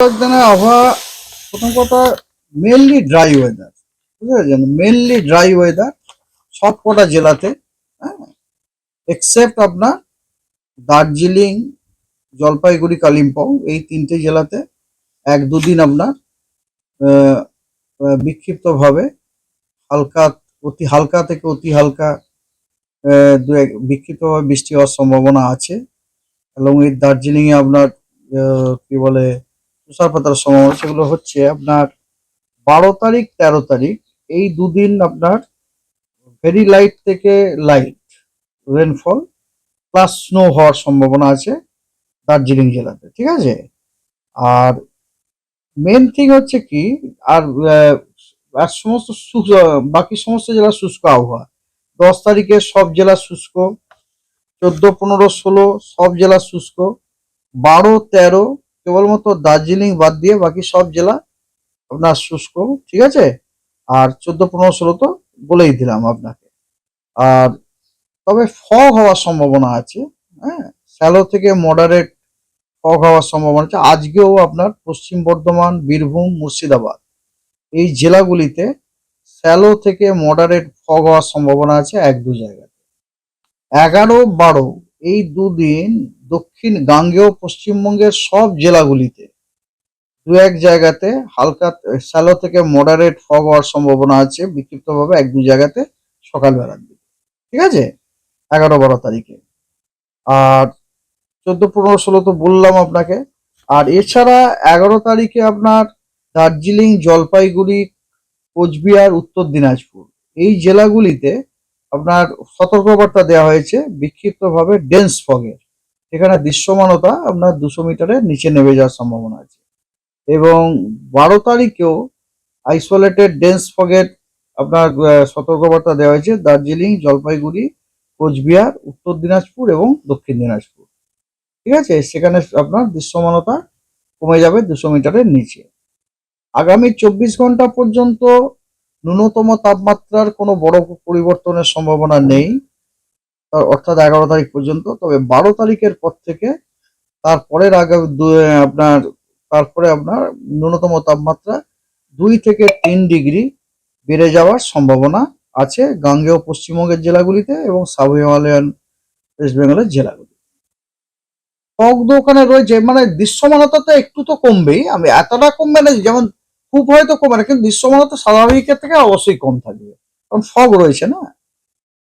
দিনের আবহাওয়া, প্রথম কথা মেনলি ড্রাই ওয়েদার বুঝতে পেরেছেন? মেনলি ড্রাই ওয়েদার সব কটা জেলাতে হ্যাঁ? এক্সেপ্ট আপনার দার্জিলিং, জলপাইগুড়ি, কালিম্পং, এই তিনটে জেলাতে এক দুদিন আপনার বিক্ষিপ্তভাবে হালকা, অতি হালকা থেকে অতি হালকা দু এক, বিক্ষিপ্তভাবে বৃষ্টি হওয়ার সম্ভাবনা আছে। এবং এই দার্জিলিং এ আপনার কি বলে তুষারপাতের সম্ভাবনা সেগুলো হচ্ছে আপনার বারো তারিখ, তেরো তারিখ। এই দুদিন আপনার ভেরি লাইট থেকে লাইট রেনফল প্লাস স্নো হওয়ার সম্ভাবনা আছে দার্জিলিং জেলাতে, ঠিক আছে? আর মেন থিং হচ্ছে কি, আর আর সমস্ত বাকি সমস্ত জেলা শুষ্ক আবহাওয়া। দশ তারিখে সব জেলা শুষ্ক, চোদ্দ, পনেরো, ষোলো, সব জেলা শুষ্ক। বারো, তেরো কেবলমাত্র দার্জিলিং বাদ দিয়ে বাকি সব জেলা আপনার শুষ্ক, ঠিক আছে? আর চোদ্দ, পনেরো, ষোলো তো বলেই দিলাম আপনাকে। আর তবে ফগ হওয়ার সম্ভাবনা আছে হ্যাঁ? শ্যালো থেকে মডারেট ফগ হওয়ার সম্ভাবনা আছে। আজকেও আপনার পশ্চিম বর্ধমান, বীরভূম, মুর্শিদাবাদ এই জেলাগুলিতে শ্যালো থেকে মডারেট ফগ হওয়ার সম্ভাবনা আছে এক দু জায়গাতে। এগারো, বারো এই দুদিন দক্ষিণ গাঙ্গেয় পশ্চিমবঙ্গের সব জেলাগুলিতে দু এক জায়গাতে হালকা শ্যালো থেকে মডারেট ফগ হওয়ার সম্ভাবনা আছে, বিক্ষিপ্তভাবে এক দু জায়গাতে সকালবেলার দিকে। ঠিক আছে? এগারো বারো তারিখে। আর চোদ্দ পনেরো ষোলো তো বললাম আপনাকে। আর এছাড়া এগারো তারিখে আপনার দার্জিলিং, জলপাইগুড়ি, কোচবিহার, উত্তর দিনাজপুর এই জেলাগুলিতে আপনার সতর্কবার্তা দেওয়া হয়েছে, বিক্ষিপ্তভাবে ডেন্স ফগের এখানে দৃশ্যমানতা আপনার দুশো মিটারের নিচে নেমে যাওয়ার সম্ভাবনা আছে। এবং বারো তারিখেও আইসোলেটেড ডেন্স ফগেট আপনার সতর্কবার্তা দেওয়া হয়েছে দার্জিলিং, জলপাইগুড়ি, কোচবিহার, উত্তর দিনাজপুর এবং দক্ষিণ দিনাজপুর। ঠিক আছে? সেখানে আপনার দৃশ্যমানতা কমে যাবে দুশো মিটারের নিচে। আগামী চব্বিশ ঘণ্টা পর্যন্ত ন্যূনতম তাপমাত্রার কোনো বড় পরিবর্তনের সম্ভাবনা নেই। তার অর্থাৎ এগারো তারিখ পর্যন্ত, তবে বারো তারিখের পর থেকে তারপরের আগে আপনার, তারপরে আপনার ন্যূনতম তাপমাত্রা দুই থেকে তিন ডিগ্রি বেড়ে যাওয়ার সম্ভাবনা আছে গাঙ্গেয় পশ্চিমবঙ্গের জেলাগুলিতে এবং সাব হিমালয়ান, ওয়েস্ট বেঙ্গলের জেলাগুলি। ফগ দোকানে রয়েছে মানে দৃশ্যমানতা তো একটু তো কমবেই, আমি এতটা কমবে না যেমন খুব হয়তো কমবে না, কিন্তু দৃশ্যমানতা স্বাভাবিকের থেকে অবশ্যই কম থাকবে। কারণ ফগ রয়েছে না?